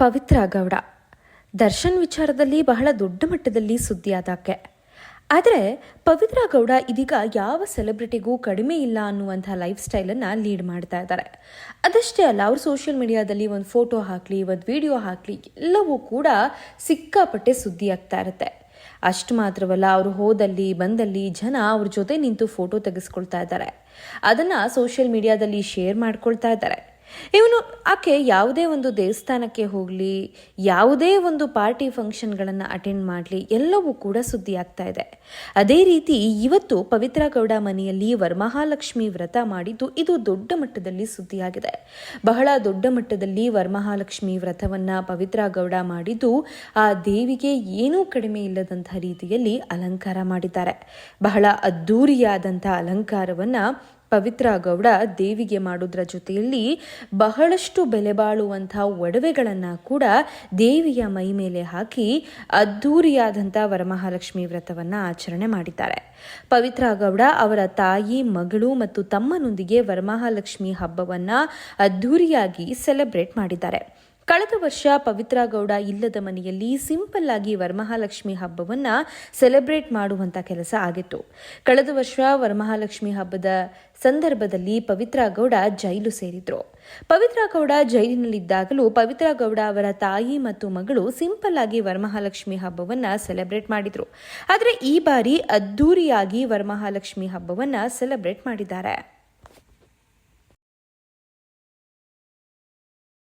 ಪವಿತ್ರ ಗೌಡ ದರ್ಶನ್ ವಿಚಾರದಲ್ಲಿ ಬಹಳ ದೊಡ್ಡ ಮಟ್ಟದಲ್ಲಿ ಸುದ್ದಿಯಾದಾಕೆ. ಆದರೆ ಪವಿತ್ರ ಗೌಡ ಇದೀಗ ಯಾವ ಸೆಲೆಬ್ರಿಟಿಗೂ ಕಡಿಮೆ ಇಲ್ಲ ಅನ್ನುವಂಥ ಲೈಫ್ ಸ್ಟೈಲನ್ನು ಲೀಡ್ ಮಾಡ್ತಾ ಇದ್ದಾರೆ. ಅದಷ್ಟೇ ಅಲ್ಲ, ಅವರು ಸೋಷಿಯಲ್ ಮೀಡಿಯಾದಲ್ಲಿ ಒಂದು ಫೋಟೋ ಹಾಕಲಿ, ಒಂದು ವಿಡಿಯೋ ಹಾಕಲಿ, ಎಲ್ಲವೂ ಕೂಡ ಸಿಕ್ಕಾಪಟ್ಟೆ ಸುದ್ದಿ ಆಗ್ತಾ ಇರುತ್ತೆ. ಅಷ್ಟು ಮಾತ್ರವಲ್ಲ, ಅವರು ಹೋದಲ್ಲಿ, ಬಂದಲ್ಲಿ ಜನ ಅವ್ರ ಜೊತೆ ನಿಂತು ಫೋಟೋ ತೆಗೆಸ್ಕೊಳ್ತಾ ಇದ್ದಾರೆ. ಅದನ್ನು ಸೋಷಿಯಲ್ ಮೀಡಿಯಾದಲ್ಲಿ ಶೇರ್ ಮಾಡ್ಕೊಳ್ತಾ ಇದ್ದಾರೆ. ಇವನು, ಆಕೆ ಯಾವುದೇ ಒಂದು ದೇವಸ್ಥಾನಕ್ಕೆ ಹೋಗಲಿ, ಯಾವುದೇ ಒಂದು ಪಾರ್ಟಿ ಫಂಕ್ಷನ್ಗಳನ್ನು ಅಟೆಂಡ್ ಮಾಡಲಿ, ಎಲ್ಲವೂ ಕೂಡ ಸುದ್ದಿ ಆಗ್ತಾ ಇದೆ. ಅದೇ ರೀತಿ ಇವತ್ತು ಪವಿತ್ರ ಗೌಡ ಮನೆಯಲ್ಲಿ ವರಮಹಾಲಕ್ಷ್ಮಿ ವ್ರತ ಮಾಡಿದ್ದು ಇದು ದೊಡ್ಡ ಮಟ್ಟದಲ್ಲಿ ಸುದ್ದಿಯಾಗಿದೆ. ಬಹಳ ದೊಡ್ಡ ಮಟ್ಟದಲ್ಲಿ ವರಮಹಾಲಕ್ಷ್ಮಿ ವ್ರತವನ್ನು ಪವಿತ್ರ ಗೌಡ ಮಾಡಿದ್ದು ಆ ದೇವಿಗೆ ಏನೂ ಕಡಿಮೆ ಇಲ್ಲದಂಥ ರೀತಿಯಲ್ಲಿ ಅಲಂಕಾರ ಮಾಡಿದ್ದಾರೆ. ಬಹಳ ಅದ್ಧೂರಿಯಾದಂಥ ಅಲಂಕಾರವನ್ನ ಪವಿತ್ರ ಗೌಡ ದೇವಿಗೆ ಮಾಡೋದ್ರ ಜೊತೆಯಲ್ಲಿ ಬಹಳಷ್ಟು ಬೆಲೆ ಬಾಳುವಂಥ ಒಡವೆಗಳನ್ನು ಕೂಡ ದೇವಿಯ ಮೈ ಮೇಲೆ ಹಾಕಿ ಅದ್ಧೂರಿಯಾದಂಥ ವರಮಹಾಲಕ್ಷ್ಮಿ ವ್ರತವನ್ನು ಆಚರಣೆ ಮಾಡಿದ್ದಾರೆ. ಪವಿತ್ರ ಗೌಡ ಅವರ ತಾಯಿ, ಮಗಳು ಮತ್ತು ತಮ್ಮನೊಂದಿಗೆ ವರಮಹಾಲಕ್ಷ್ಮಿ ಹಬ್ಬವನ್ನು ಅದ್ಧೂರಿಯಾಗಿ ಸೆಲೆಬ್ರೇಟ್ ಮಾಡಿದ್ದಾರೆ. ಕಳೆದ ವರ್ಷ ಪವಿತ್ರ ಗೌಡ ಇಲ್ಲದ ಮನೆಯಲ್ಲಿ ಸಿಂಪಲ್ ಆಗಿ ವರಮಹಾಲಕ್ಷ್ಮಿ ಹಬ್ಬವನ್ನ ಸೆಲೆಬ್ರೇಟ್ ಮಾಡುವಂತ ಕೆಲಸ ಆಗಿತ್ತು. ಕಳೆದ ವರ್ಷ ವರಮಹಾಲಕ್ಷ್ಮಿ ಹಬ್ಬದ ಸಂದರ್ಭದಲ್ಲಿ ಪವಿತ್ರ ಗೌಡ ಜೈಲು ಸೇರಿದ್ರು. ಪವಿತ್ರ ಗೌಡ ಜೈಲಿನಲ್ಲಿದ್ದಾಗಲೂ ಪವಿತ್ರ ಗೌಡ ಅವರ ತಾಯಿ ಮತ್ತು ಮಗಳು ಸಿಂಪಲ್ ಆಗಿ ವರಮಹಾಲಕ್ಷ್ಮಿ ಹಬ್ಬವನ್ನ ಸೆಲೆಬ್ರೇಟ್ ಮಾಡಿದ್ರು. ಆದರೆ ಈ ಬಾರಿ ಅದ್ದೂರಿಯಾಗಿ ವರಮಹಾಲಕ್ಷ್ಮಿ ಹಬ್ಬವನ್ನ ಸೆಲೆಬ್ರೇಟ್ ಮಾಡಿದ್ದಾರೆ.